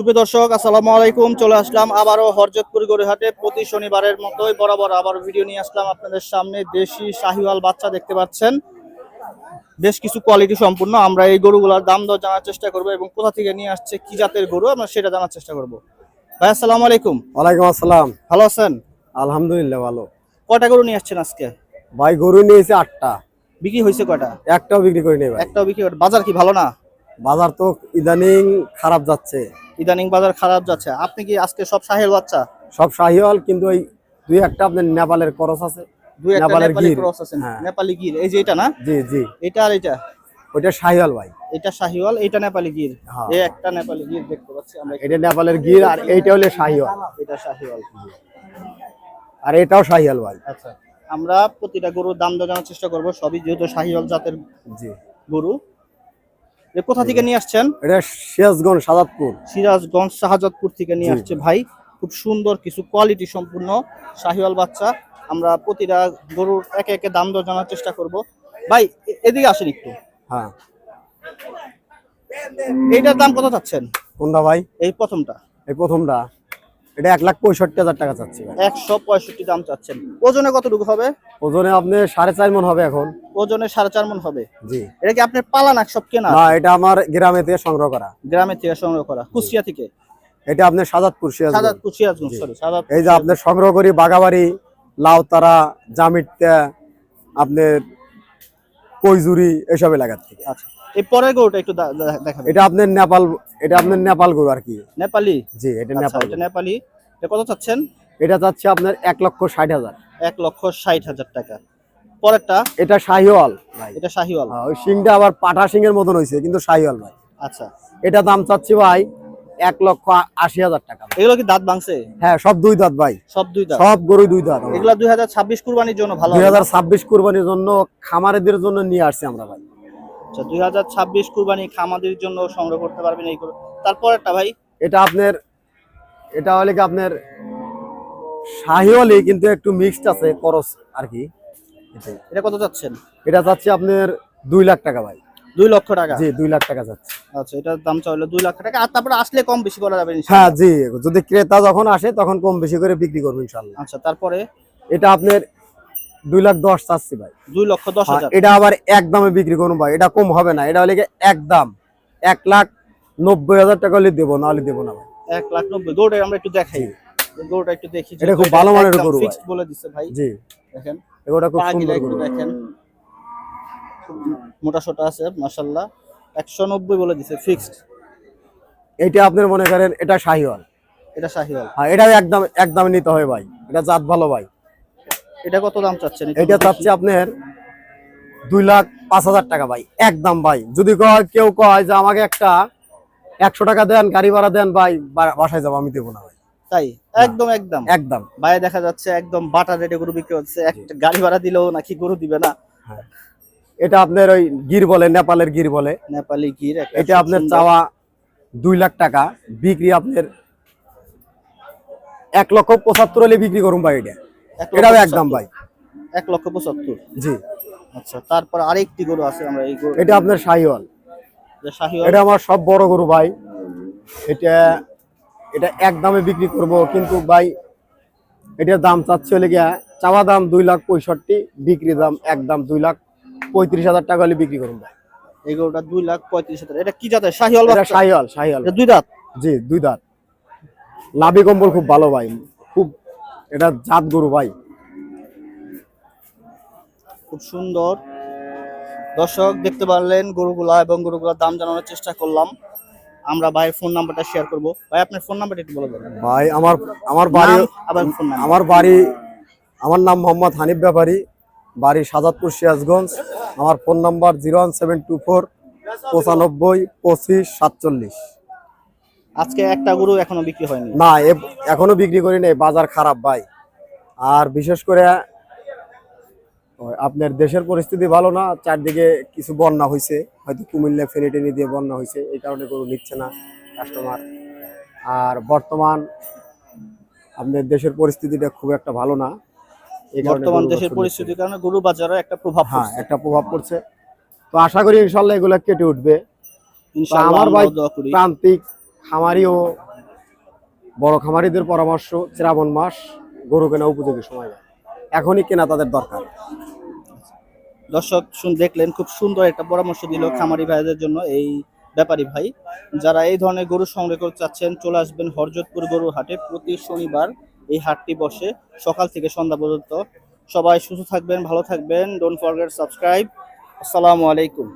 সুপ্রিয় দর্শক আসসালামু আলাইকুম। চলে আসলাম আবারও হরজতপুর গড়িহাটে প্রতি শনিবারের মতোই বরাবর আবার ভিডিও নিয়ে আসলাম আপনাদের সামনে। দেশি শাহিওয়াল বাচ্চা দেখতে পাচ্ছেন। বেশ কিছু কোয়ালিটি সম্পূর্ণ। আমরা এই গরুগুলোর দাম দর জানার চেষ্টা করব এবং কোথা থেকে নিয়ে আসছে কি জাতের গরু আমরা সেটা জানার চেষ্টা করব। ভাই আসসালামু আলাইকুম। ওয়ালাইকুম আসসালাম। ভালো আছেন? আলহামদুলিল্লাহ ভালো। কয়টা গরু নিয়ে আসছেন আজকে? ভাই গরু নিয়েছে আটটা। বিক্রি হয়েছে কয়টা? একটাও বিক্রি করি নেই ভাই। একটাও বিক্রি করে- বাজার কি ভালো না? বাজার তো ইদানিং খারাপ যাচ্ছে। ইদানিং বাজার খারাপ যাচ্ছে। আপনি কি আজকে সব সাহেল বাচ্চা? সব শাহিওয়াল কিন্তু ওই দুই একটা আপনার নেপালের করস আছে। দুই একটা নেপালের নেপালি গির। ক্রস আছে। হ্যাঁ। নেপালি গির। এই যে এটা না? জি জি। এটা আর এটা? ওইটা শাহিওয়াল ভাই। এটা শাহিওয়াল এটা নেপালি গির। হ্যাঁ। এই একটা নেপালি গির দেখতে পাচ্ছি আমরা এটা নেপালের গির আর এইটা হলে শাহিওয়াল। এটা শাহিওয়াল। আর এটাও শাহিওয়াল ভাই। আচ্ছা। আমরা প্রতিটা গরুর দাম জানার চেষ্টা করব। সবই যেহেতু শাহিওয়াল জাতের জি। গরু কোথা থেকে নিয়ে আসছেন? এটা সিরাজগঞ্জ সাজাদপুর সিরাজগঞ্জ শাহজাদপুর থেকে নিয়ে। আসছে ভাই। খুব সুন্দর কিছু কোয়ালিটি সম্পূর্ণ শাহিওয়াল বাচ্চা। আমরা প্রতিটা গরুর একে একে দাম দর জানার চেষ্টা করব। ভাই এদিকে আসেন একটু। হ্যাঁ। এইটার দাম কত চাচ্ছেন? কোনটা ভাই? এই প্রথমটা। এই প্রথমটা। এটা এক লাখ পঁয়ষট্টি হাজার টাকা চাচ্ছি একশো পঁয়ষট্টি দাম চাচ্ছেন। ওজনে কতটুকু হবে? ওজনে আপনি সাড়ে চার মন হবে এখন। ওজনে সাড়ে চার মন হবে। জি। এটা কি আপনার পালানাক সব কেনা? না এটা আমার গ্রামে থেকে সংগ্রহ করা। গ্রামে থেকে সংগ্রহ করা। কুষ্টিয়া থেকে? এটা আপনার সাজাদপুর সাজাদপুর সিরাজগঞ্জ সরি এই যে আপনার সংগ্রহ করি বাগাবাড়ি লাউতারা জামিটটা আপনার কৈজুরি এসব এলাকার থেকে। আচ্ছা। এই পরের গরুটা একটু দেখাবেন। এটা আপনার নেপাল এটা আপনার নেপাল গরু আর কি। নেপালি? জি এটা আচ্ছা, নেপাল এটা নেপালি। এটা কত চাচ্ছেন? এটা চাচ্ছে আপনার এক লক্ষ ষাট হাজার। এক লক্ষ ষাট হাজার টাকা। পরেরটা? এটা শাহিওয়াল ভাই। এটা শাহিওয়াল। হ্যাঁ, ওই শিংটা আবার পাঠা শিংয়ের মতন হয়েছে কিন্তু শাহিওয়াল ভাই। আচ্ছা। এটা দাম চাচ্ছি ভাই এক লক্ষ আশি হাজার টাকা। এগুলো কি দাঁত ভাঙছে? হ্যাঁ সব দুই দাঁত ভাই। সব দুই দাঁত? সব গরু দুই দাঁত। এগুলা দুই হাজার ছাব্বিশ কুরবানির জন্য ভালো দুই হাজার ছাব্বিশ কুরবানির জন্য খামারেদের জন্য নিয়ে আসছি আমরা ভাই। আচ্ছা দুই হাজার ছাব্বিশ কুরবানি খামাদের জন্য সংগ্রহ করতে পারবেন এই গরু। তারপরেরটা ভাই? এটা আপনার এটা হলে কি আপনার শাহিওয়ালি কিন্তু একটু মিক্সড আছে করস আর কি। এটা কত চাচ্ছেন? এটা চাচ্ছি আপনার দুই লাখ টাকা ভাই। দুই লক্ষ টাকা। জি দুই লাখ টাকা যাচ্ছে আচ্ছা এটার দাম চাইলে দুই লাখ টাকা। আর তারপরে আসলে কম বেশি করা যাবে হ্যাঁ জি যদি ক্রেতা যখন আসে তখন কম বেশি করে বিক্রি করব ইনশাল্লাহ। আচ্ছা তারপরে? এটা আপনার দুই লাখ দশ চাচ্ছি ভাই। দুই লক্ষ দশ হাজার। এটা আবার এক দামে বিক্রি করুন ভাই এটা কম হবে না এটা হলে এক দাম। এক লাখ নব্বই হাজার টাকা হলে দেবো নাহলে দেবো না ভাই। এক লাখ নব্বই গরুটা আমরা একটু দেখাই। গরুটা একটু দেখি এটা খুব ভালো মানের গরু ফিক্সড বলে দিচ্ছে ভাই। জি। দেখেন। এগুলো খুব সুন্দর গরু। দেখেন। মোটা সোটা আছে মাশাল্লাহ। একশো নব্বই বলে দিছে ফিক্সড এটা আপনার মনে করেন এটা শাহিওয়াল। এটা শাহিওয়াল। হ্যাঁ এটা একদম একদমে নিতে হবে ভাই। এটা জাত ভালো ভাই। এটা কত দাম চাচ্ছেন? এটা? চাচ্ছে আপনার দুই লাখ পাঁচ হাজার টাকা ভাই একদম ভাই। যদি কয় কেউ কয় যে আমাকে একটা একশো টাকা দেন গাড়ি ভাড়া দেন ভাই বাসায় যাব আমি দেবো না ভাই। তাই? একদম একদম। একদম। বাইরে দেখা যাচ্ছে একদম বাটা রেটে গরু বিক্রি হচ্ছে একটা গাড়ি ভাড়া দিলেও নাকি গরু দিবে না। এটা আপনার ওই গির বলে নেপালের গির বলে। নেপালি গির এটা আপনার চাওয়া দুই লাখ টাকা বিক্রি আপনার এক লক্ষ পঁচাত্তর হলে বিক্রি করুন ভাই এটা। এটাও একদম। ভাই। এক লক্ষ পঁচাত্তর। জি। আচ্ছা তারপর আরেকটি গরু আছে আমরা এই গরু এটা আপনার শাহিওয়াল। এটা আমার সব বড় গরু ভাই। এটা এটা এক দামে বিক্রি করব কিন্তু ভাই এটার দাম চাচ্ছে হলে গিয়া চাওয়া দাম দুই লাখ পঁয়ষট্টি বিক্রি দাম এক দাম দুই লাখ। পঁয়ত্রিশ হাজার টাকা হলে বিক্রি করুন ভাই। এই গরুটা দুই লাখ পঁয়ত্রিশ হাজার। এটা কি জাতের শাহিওয়াল এটা? শাহিওয়াল শাহিওয়াল। দুই দাঁত? জি দুই দাঁত। লাভি কম্বল খুব ভালো ভাই। খুব এটা জাত গরু ভাই। খুব সুন্দর। দর্শক দেখতে পারলেন গরুগুলা এবং গরুগুলার দাম জানানোর চেষ্টা করলাম। আমরা ভাইয়ের ফোন নাম্বারটা শেয়ার করব। ভাই আপনার ফোন নাম্বারটা একটু বলে দেবেন ভাই আমার আমার বাড়ি আমার বাড়ি আমার নাম মোহাম্মদ হানিফ ব্যাপারী। বাড়ি সাজাদপুর সিরাজগঞ্জ। আমার phone number zero one seven two four পঁচানব্বই পঁচিশ সাতচল্লিশ। আজকে একটা গরু এখনও বিক্রি হয়নি? না এখনও বিক্রি করি নাই বাজার খারাপ ভাই। আর বিশেষ করে আপনার দেশের পরিস্থিতি ভালো না চারদিকে কিছু বন্যা হয়েছে হয়তো কুমিল্লা ফেনি টেনি দিয়ে বন্যা হয়েছে এই কারণে গরু নিচ্ছে না কাস্টমার আর বর্তমান আপনার দেশের পরিস্থিতিটা খুব একটা ভালো না। বর্তমান দেশের পরিস্থিতির কারণে গরু বাজারে একটা প্রভাব হ্যাঁ একটা প্রভাব পড়ছে। তো আশা করি ইনশাল্লাহ এগুলো কেটে উঠবে। আমার ভাই প্রান্তিক খামারিও বড় খামারিদের পরামর্শ শ্রাবণ মাস গরু কেনা উপযোগী সময় এখনই কেনা তাদের দরকার। দর্শক শুন দেখলেন খুব সুন্দর একটা পরামর্শ দিল খামারি ভাইদের জন্য এই ব্যাপারী ভাই। যারা এই ধরনের গরু সংগ্রহ করতে চাচ্ছেন চলে আসবেন হরজতপুর গরু হাটে প্রতি শনিবার এই হাটটি বসে সকাল থেকে সন্ধ্যা পর্যন্ত। সবাই সুস্থ থাকবেন, ভালো থাকবেন। ডোন্ট ফরগেট সাবস্ক্রাইব আসসালামু আলাইকুম।